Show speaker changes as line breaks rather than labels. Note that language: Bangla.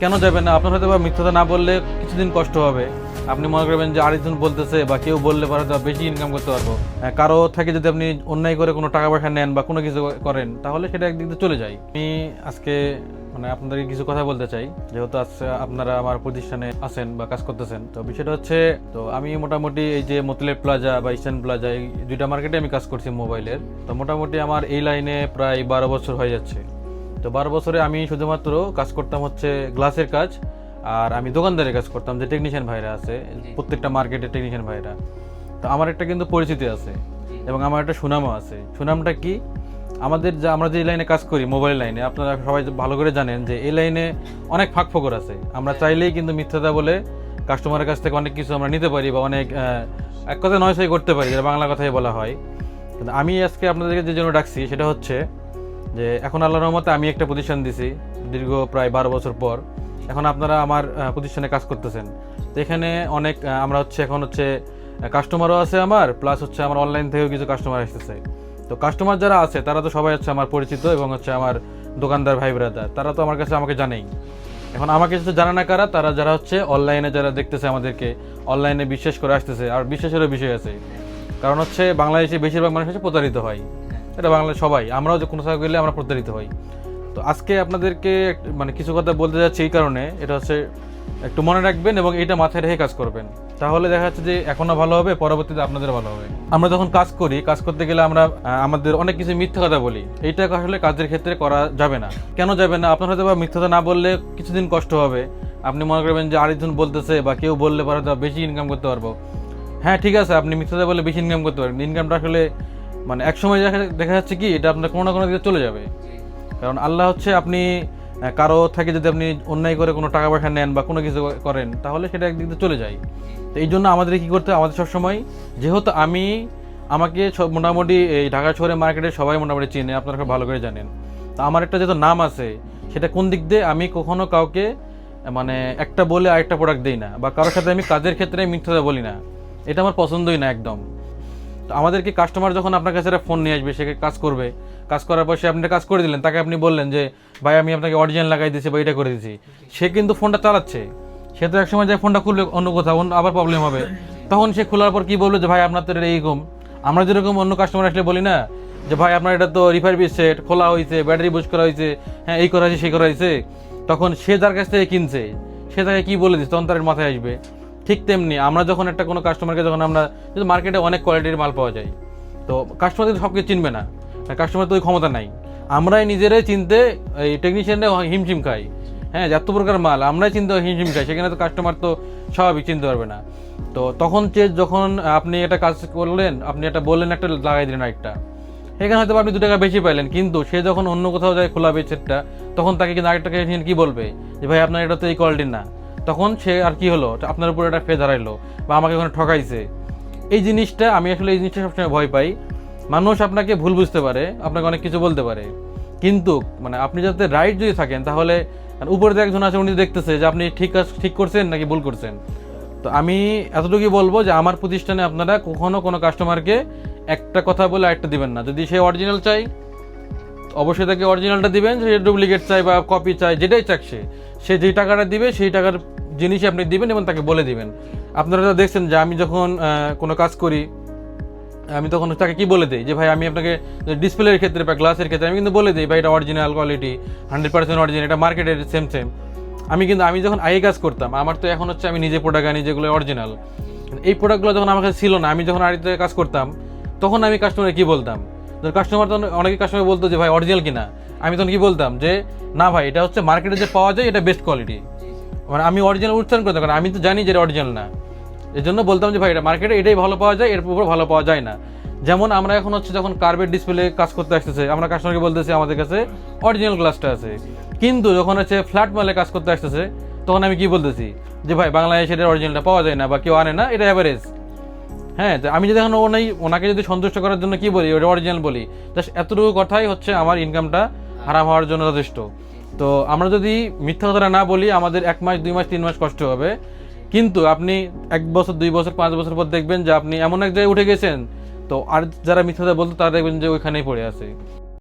কেন যাবেন না? আপনার হয়তো বা মিথ্যাটা না বললে কিছুদিন কষ্ট হবে। আপনি মনে করবেন যে আরেকজন বলতেছে বা কেউ বললে পরে বেশি ইনকাম করতে পারব। হ্যাঁ, কারও থেকে যদি আপনি অন্যায় করে কোনো টাকা পয়সা নেন বা কোনো কিছু করেন তাহলে সেটা একদিক দিয়ে চলে যায়। আমি আজকে মানে আপনাদেরকে কিছু কথা বলতে চাই। যেহেতু আজকে আপনারা আমার প্রতিষ্ঠানে আছেন বা কাজ করতেছেন তো বিষয়টা হচ্ছে তো আমি মোটামুটি এই যে মতলেব প্লাজা বা ইস্টার্ন প্লাজা এই দুইটা মার্কেটে আমি কাজ করছি মোবাইলের। তো মোটামুটি আমার এই লাইনে প্রায় বারো বছর হয়ে যাচ্ছে। তো বারো বছরে আমি শুধুমাত্র কাজ করতাম হচ্ছে গ্লাসের কাজ আর আমি দোকানদারের কাজ করতাম যে টেকনিশিয়ান ভাইরা আছে প্রত্যেকটা মার্কেটের টেকনিশিয়ান ভাইরা। তো আমার একটা কিন্তু পরিচিতি আছে এবং আমার একটা সুনামও আছে। সুনামটা কি? আমাদের যা আমরা যে লাইনে কাজ করি মোবাইল লাইনে আপনারা সবাই ভালো করে জানেন যে এই লাইনে অনেক ফাঁক ফোকর আছে। আমরা চাইলেই কিন্তু মিথ্যাটা বলে কাস্টমারের কাছ থেকে অনেক কিছু আমরা নিতে পারি বা অনেক এক কথা নয় সই করতে পারি যেটা বাংলা কথায় বলা হয়। কিন্তু আমি আজকে আপনাদেরকে যে জন্য ডাকছি সেটা হচ্ছে যে এখন আল্লাহর রহমতে আমি একটা প্রতিষ্ঠান দিছি, দীর্ঘ প্রায় বারো বছর পর। এখন আপনারা আমার প্রতিষ্ঠানে কাজ করতেছেন। তো এখানে অনেক আমরা হচ্ছে, এখন হচ্ছে কাস্টমারও আছে আমার প্লাস হচ্ছে আমার অনলাইন থেকেও কিছু কাস্টমার আসতেছে। তো কাস্টমার যারা আছে, তারা তো সবাই হচ্ছে আমার পরিচিত এবং হচ্ছে আমার দোকানদার ভাই ব্রাদার, তারা তো আমার কাছে আমাকে জানেই। এখন আমাকে কিছু জানা না কারা, তারা যারা হচ্ছে অনলাইনে যারা দেখতেছে আমাদেরকে অনলাইনে বিশ্বাস করে আসতেছে। আর বিশ্বাসেরও বিষয় আছে। কারণ হচ্ছে বাংলাদেশে বেশিরভাগ মানুষ হচ্ছে প্রতারিত হয়। এটা বাংলাদেশ সবাই, আমরাও যে কোনো জায়গায় গেলে আমরা প্রতারিত হই। তো আজকে আপনাদেরকে মানে কিছু কথা বলতে যাচ্ছি এই কারণে, এটা হচ্ছে একটু মনে রাখবেন এবং এটা মাথায় রেখে কাজ করবেন। তাহলে দেখা যাচ্ছে যে এখনও ভালো হবে, পরবর্তীতে আপনাদের ভালো হবে। আমরা যখন কাজ করি, কাজ করতে গেলে আমরা আমাদের অনেক কিছু মিথ্যা কথা বলি। এইটা আসলে কাজের ক্ষেত্রে করা যাবে না। কেন যাবে না? আপনার হয়তো বা মিথ্যাটা না বললে কিছুদিন কষ্ট হবে। আপনি মনে করবেন যে আরেকজন বলতেছে বা কেউ বললে পরে হয়তো বেশি ইনকাম করতে পারব। হ্যাঁ ঠিক আছে, আপনি মিথ্যাটা বলে বেশি ইনকাম করতে পারবেন। ইনকামটা আসলে মানে এক সময় দেখা- যাচ্ছে কি, এটা আপনার কোনো না কোনো দিকে চলে যাবে। কারণ আল্লাহ হচ্ছে আপনি কারও থেকে যদি আপনি অন্যায় করে কোনো টাকা পয়সা নেন বা কোনো কিছু করেন, তাহলে সেটা একদিক দিয়ে চলে যায়। তো এই জন্য আমাদের কী করতে হবে? আমাদের সবসময়, যেহেতু আমি, আমাকে মোটামুটি এই ঢাকা শহরের মার্কেটে সবাই মোটামুটি চিনে, আপনারা খুব ভালো করে জানেন। তো আমার একটা যেহেতু নাম আছে, সেটা কোন দিক দিয়ে আমি কখনো কাউকে মানে একটা বলে আরেকটা প্রোডাক্ট দিই না, বা কারোর সাথে আমি কাজের ক্ষেত্রে মিথ্যাটা বলি না। এটা আমার পছন্দই না একদম। আমাদেরকে কাস্টমার যখন আপনার কাছে একটা ফোন নিয়ে আসবে, সে কাজ করবে। কাজ করার পর সে আপনি কাজ করে দিলেন, তাকে আপনি বললেন যে, ভাই, আমি আপনাকে অরিজিনাল লাগাই দিয়েছি, বা এটা করে দিয়েছি। সে কিন্তু ফোনটা চালাচ্ছে। সে তো একসময় যায় ফোনটা খুলবে, অন্য কোথাও আবার প্রবলেম হবে। তখন সে খোলার পর কি বলবে যে, ভাই, আপনার তো এটা এইরকম আমরা যেরকম অন্য কাস্টমার আসলে বলি না যে, ভাই, আপনার এটা তো রিফারবিশ সেট খোলা হয়েছে ব্যাটারি বুস্ট করা হয়েছে হ্যাঁ এই করা হয়েছে, সেই করা হয়েছে। তখন সে যার কাছ থেকে কিনছে, সে তাকে কি বলে দিচ্ছে তখন তার মাথায় আসবে। ঠিক তেমনি আমরা যখন একটা কোনো কাস্টমারকে যখন আমরা, কিন্তু মার্কেটে অনেক কোয়ালিটির মাল পাওয়া যায়। তো কাস্টমার কিন্তু সব কিছু চিনবে না। কাস্টমার তো ওই ক্ষমতা নাই। আমরাই নিজেরাই চিনতে এই টেকনিশিয়ানরা হিমশিম খাই। হ্যাঁ যত প্রকার মাল, আমরাই চিনতে হিমশিম খাই। সেখানে তো কাস্টমার তো স্বাভাবিক, চিনতে পারবে না। তো তখন যে যখন আপনি এটা কাজ করলেন, আপনি একটা বললেন একটা, লাগাই দিলেন একটা সেখানে হয়তো আপনি দু টাকা বেশি পাইলেন, কিন্তু সে যখন অন্য কোথাও যায় খোলাবে সেটটা তখন তাকে কিন্তু আরেকটা কিনে কি বলবে? যে ভাই, আপনার এটা তো এই কোয়ালিটির না। তখন সে আর কি হলো? আপনার উপর একটা ফেজ হারাইলো বা আমাকে ওখানে ঠকাইছে। এই জিনিসটা আমি আসলে এই জিনিসটা সবসময় ভয় পাই। মানুষ আপনাকে ভুল বুঝতে পারে, আপনাকে অনেক কিছু বলতে পারে। কিন্তু মানে আপনি যাতে রাইট যদি থাকেন, তাহলে উপরে যে একজন আছে উনি দেখতেছে যে আপনি ঠিক কাজ ঠিক করছেন নাকি ভুল করছেন। তো আমি এতটুকুই বলব যে আমার প্রতিষ্ঠানে আপনারা কখনো কোনো কাস্টমারকে একটা কথা বলে আরেকটা দিবেন না। যদি সে অরিজিনাল চাই অবশ্যই তাকে অরিজিনালটা দিবেন। সে ডুপ্লিকেট চাই বা কপি চাই যেটাই চাক সে। সে যেই টাকাটা দিবে, সেই টাকার জিনিসই আপনি দিবেন এবং তাকে বলে দিবেন। আপনারা দেখছেন যে আমি যখন কোনো কাজ করি, আমি তখন তাকে কি বলে দিই? যে ভাই, আমি আপনাকে ডিসপ্লের ক্ষেত্রে বা গ্লাসের ক্ষেত্রে আমি কিন্তু বলে দিই, ভাই, এটা original quality hundred percent original এটা মার্কেটের সেম সেম আমি কিন্তু, আমি যখন আগে কাজ করতাম, আমার তো এখন হচ্ছে আমি নিজে প্রোডাক্ট আনি যেগুলো অরিজিনাল এই প্রোডাক্টগুলো যখন আমার কাছে ছিল না। আমি যখন আড়িতে কাজ করতাম, তখন আমি কাস্টমারে কি বলতাম? ধর কাস্টমার তখন, অনেকে কাস্টমার বলতো যে, ভাই অরিজিনাল কিনা? আমি তখন কি বলতাম? যে, না ভাই, এটা হচ্ছে মার্কেটে যে পাওয়া যায়, এটা বেস্ট কোয়ালিটি মানে আমি অরিজিনাল উচ্চারণ করতাম কারণ আমি তো জানি যে অরিজিনাল না। এই জন্য বলতাম যে ভাই, এটা মার্কেটে এটাই ভালো পাওয়া যায়, এর উপর ভালো পাওয়া যায় না। যেমন আমরা এখন হচ্ছে যখন কার্বেট ডিসপ্লে কাজ করতে আসতেছে, আমরা কাস্টমারকে বলতেছি, আমাদের কাছে অরিজিনাল গ্লাসটা আছে। কিন্তু যখন হচ্ছে ফ্ল্যাট মালে কাজ করতে আসতেছে, তখন আমি কি বলতেছি? যে ভাই, বাংলাদেশে এটা অরিজিনালটা পাওয়া যায় না বা কেউ আনে না, এটা অ্যাভারেজ হ্যাঁ আমি যদি এখন ওনাই, ওনাকে যদি সন্তুষ্ট করার জন্য কি বলি, ওটা অরিজিনাল বলি জাস্ট এতটুকু কথাই হচ্ছে আমার ইনকামটা হারাম হওয়ার জন্য যথেষ্ট। তো আমরা যদি মিথ্যা কথাটা না বলি, আমাদের এক মাস, দুই মাস, তিন মাস কষ্ট হবে। কিন্তু আপনি এক বছর, দুই বছর, পাঁচ বছর পর দেখবেন যে আপনি এমন এক জায়গায় উঠে গেছেন, তো আর যারা মিথ্যা কথা বলতো তারা দেখবেন যে ওইখানেই পড়ে আছে।